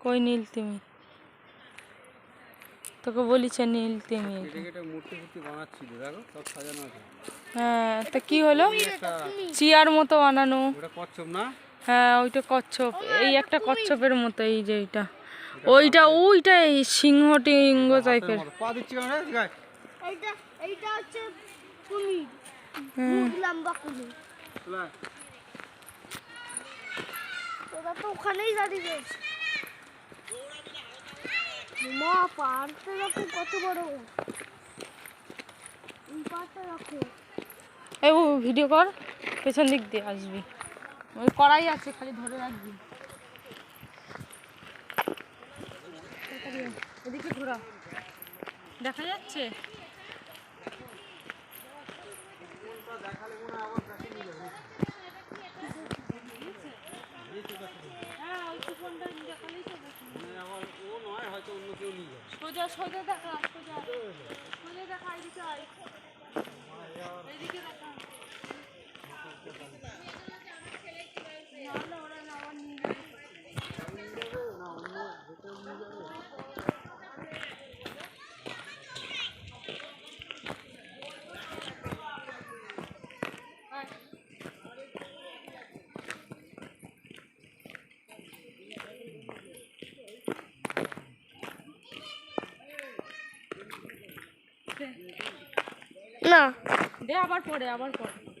কই নীল তিমি তোকে বলিছে নীল তিমি হ্যাঁ তা কি হলো? চিয়ার মতো বানানো। কচ্ছপ না? হ্যাঁ ওইটা কচ্ছপ। এই একটা কচ্ছপের মতো এই যে এইটা। ওইটা ওইটা এই সিংহ টিঙ্গ টাইপের এইটা হচ্ছে হ্যাঁ। লম্বা তো ওখানেই দাঁড়িয়ে কত বড়। ও, ভিডিও কর, পেছন দিক দিয়ে আসবি। ওই করাই আছে, খালি ধরে রাখবি। এদিকে ঘোরা। দেখা যাচ্ছে হ্যাঁ, ওই কুপনটা দেখালেই তো দেখি। মানে আবার ও নয় হয়তো অন্য কেউ নিয়ে যাবে সোজা সোজা দেখা, সোজা। সোজা দেখা, এদিকে আয়। এদিকে দেখা। নাহলে ওরা না আবার নিয়ে যাবে। না। দে আবার পরে আবার পরে।